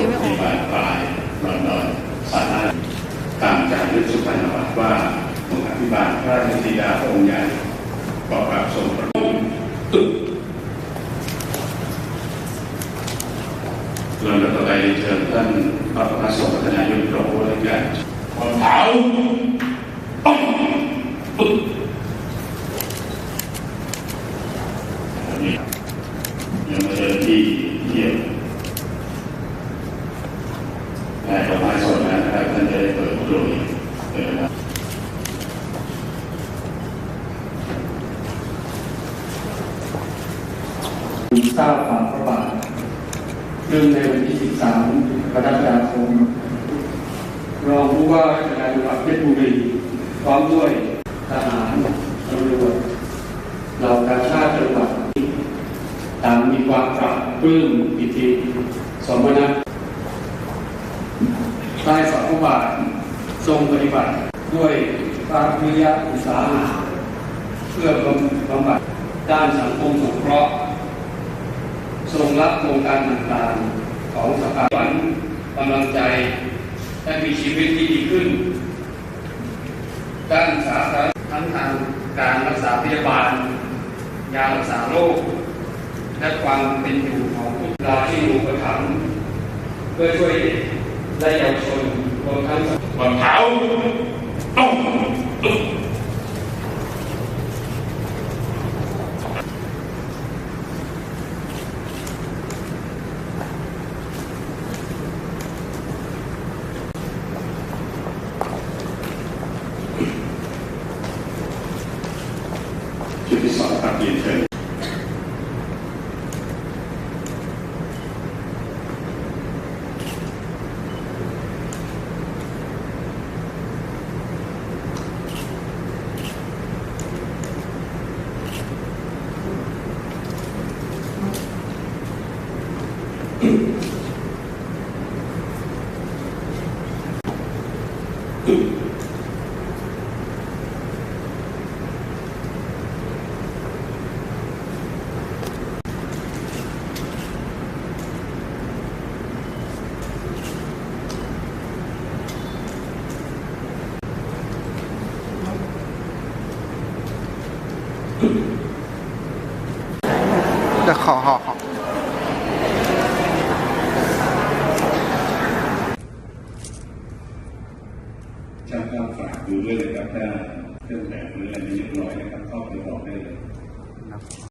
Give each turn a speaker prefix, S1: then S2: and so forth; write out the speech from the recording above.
S1: ยังไม่ออก
S2: ปลายปลายหน่อยหน่อยสามารถตามจากยุทธสุพรรณวัตรว่าทรงอภิบาลพระราชธิดาพระองค์ใหญ่บอกรับทรงพระองค์ตึกลำดับต่อไปเชิญท่านพระประสงค์พัฒนายกรมว่าการความเผาป้องปึ๊กอันนี้ยังมาเดินที่เยี่ยม แต่ดอกไม้สดนะครับท่านจะได้เปิดโดยเปิดนะครับ
S3: ทราบฝ่าพระบาทเรื่องในวันที่ 13 กรกฎาคมรองผู้ว่าราชการจังหวัดเพชรบุรีพร้อมด้วยทหารตำรวจเหล่ากาชาติจังหวัดต่างมีความปราบปลื้มปิติสมนัต ได้ฝ่าพระบาททรงปฏิบัติด้วยความวิยะอุตสาหะเพื่อบำบำบัดด้านสังคมสงเคราะห์ทรงรับโครงการต่างๆของสถาบันกำลังใจให้มีชีวิตที่ดีขึ้น ด้านสาธารณทั้งทางการรักษาพยาบาล ยารักษาโรค และความเป็นอยู่ของผู้ลาที่อยู่ประถัมเพื่อช่วยเด็ก และเยาวชนรวมทั้ง
S2: ความเผาต้องตึกชุดที่สองครับเรียนเชิญ
S4: จะขอขอขอ
S2: ช่างภาพฝากดู ด้วยนะครับถ้าเครื่องแบบหรืออะไรไม่เรียบร้อยนะครับเข้าไปบอกได้เลย